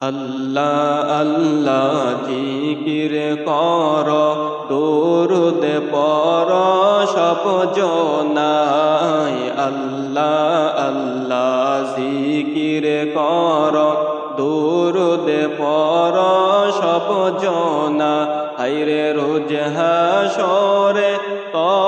আল্লাহ আল্লাহ জিকির কর, দরুদ পর, সব জনাই। আল্লাহ আল্লাহ জিকির কর, দরুদ পর, সব জনা হাইরে রোজ হাসরে তরাই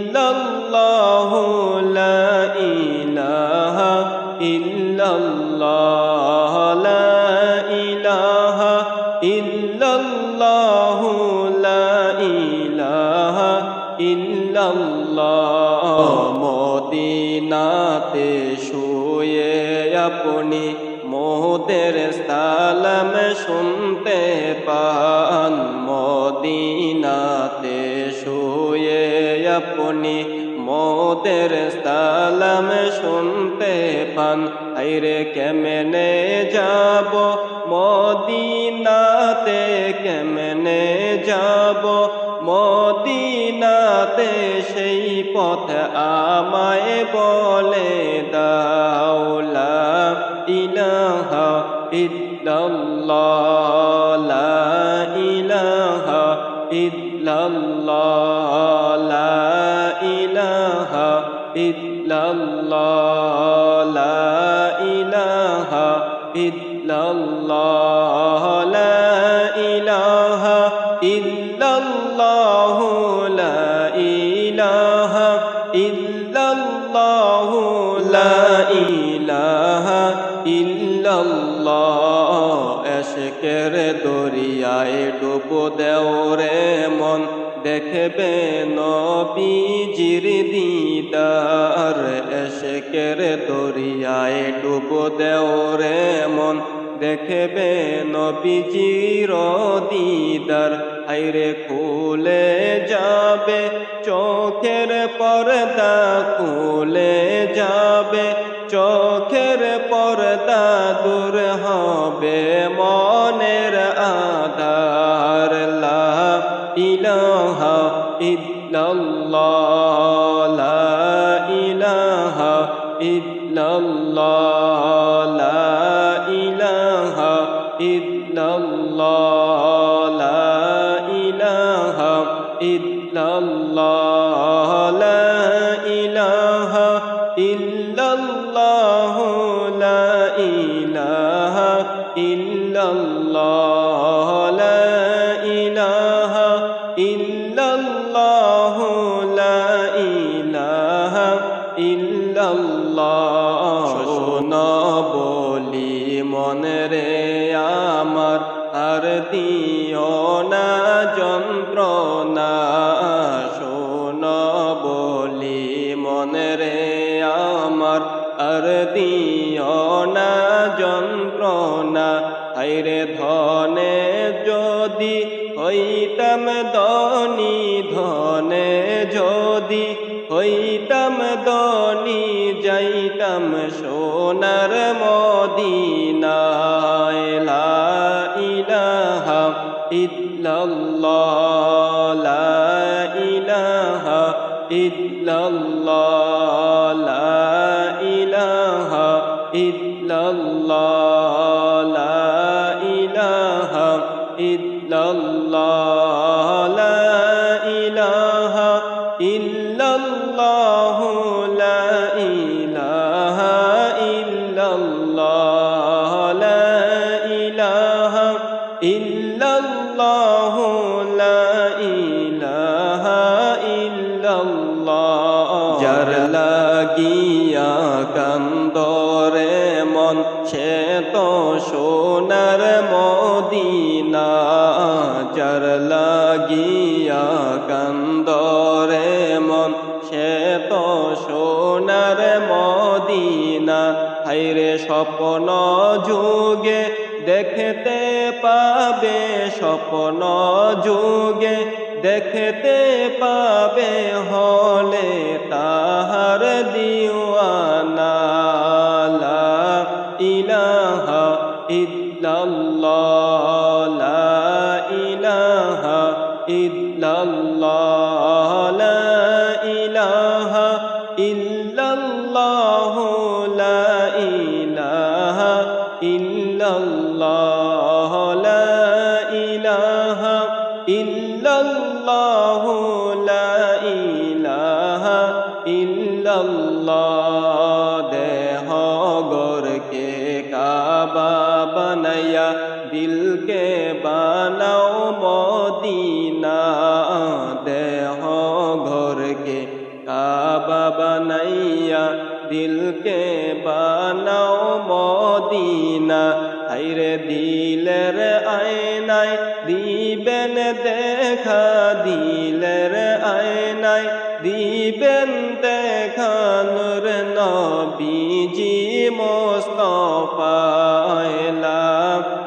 ইল্লাল্লাহ, মদিনাতে শুয়ে আপনি মোদের সালাম শুনতে পান। মদিনাতে শুয়ে আপনি মোদের সালাম শুনতে পান। আইরে কেমনে যাব? মদিনাতে কেমনে যাব? মদিনাতে সেই পথ আমায় বলে দাওলা ইলাহা ইল্লাল্লাহ, লা ইলাহা ইল্লাল্লাহ, লা ইলাহা ইল্লাল্লাহ, লা ইলাহা ইল্লাল্লাহ, লা এশকের দরিয়ায় ডুব দেও রে মন। দেখবে নবীজির দিদার, এশকের দরিয়ায় ডুব দেও রে মন। দেখবে নবীজির দিদার আইরে খুলে যাবে, চোখের পর্দা খুলে যাবে চোখের পর্দা দূর হবে মনের আধার। লা ইলাহা ইল্লাল্লাহ, লা ইলাহা ইল্লাল্লাহ, লা ইলাহা ইল্লাল্লাহ, লা ইলাহা ইল্লাল্লাহ, লা ইলাহা ইল্লাল্লাহ। শোনা বলি, মনে রে আমার, আর দিও না যন্ত্রণা। শোনা বলি, মনে রে আমার, আর দিও না যন্ত্রণা। হাইরে ধনে যদি হইতাম দনি ধনে যদি হইতাম সোনার মদিনায় লা ইলাহা ইল্লাল্লাহ লা ইলাহা ইল্লাল্লাহ লা ইলাহা ইল্লাল্লাহ লা ইলাহা ইল্লাল্লাহ। ইল্লাল্লাহ লা ইলাহা ইল্লাল্লাহ। যার লাগিয়া কান্দরে মন, সে তো সোনার মদিনা। যার লাগিয়া কান্দরে মন, সে তো সোনার মদিনা। হাইরে স্বপ্ন যুগে দেখতে পাবে স্বপ্ন যুগে, দেখতে পাবে হলে তাহার দিওয়ানা। ইলাহা ইল্লাল্লাহ, লা ইলাহা ইল্লাল্লাহ, লা ইলাহা বানায়া দিলকে বানাও মদিনা, দেহ ঘরকে কাবা বানাইয়া দিলকে বানাও মদিনা। হাইরে দিলের আয়নায় দিবেন দেখা দিলের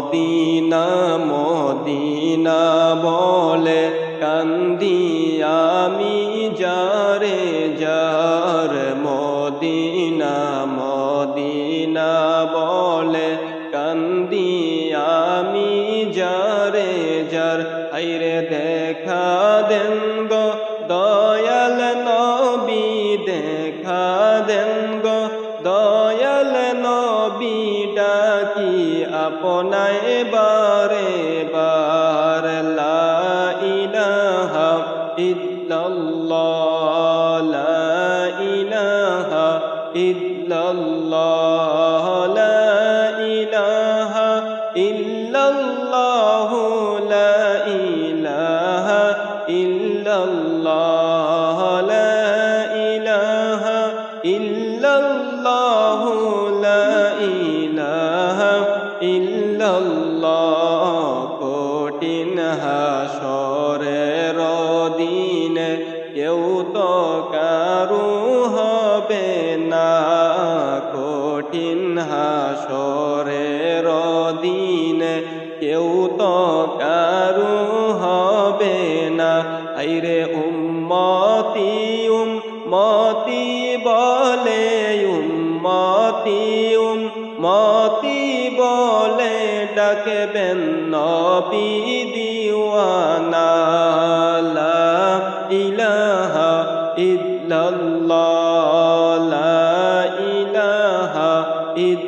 মদিনা মদিনা বলে কান্দি আমি যারে যার মদিনা মদিনা বলে কান্দি ইল্লাল্লাহ, লা ইলাহা ইল্লাল্লাহ, লা ইলাহা ইল্লাল্লাহ, কঠিন হাসরের দিনে কেউ তো কারু হবে না, কঠিন হাসরের উম্মতি বলে উম্মতি উম্মতি বলে ডাকবেন নবী দিওয়ানা। লা ইলাহা ইল্লাল্লাহ ইলাহা ইল্লাল্লাহ।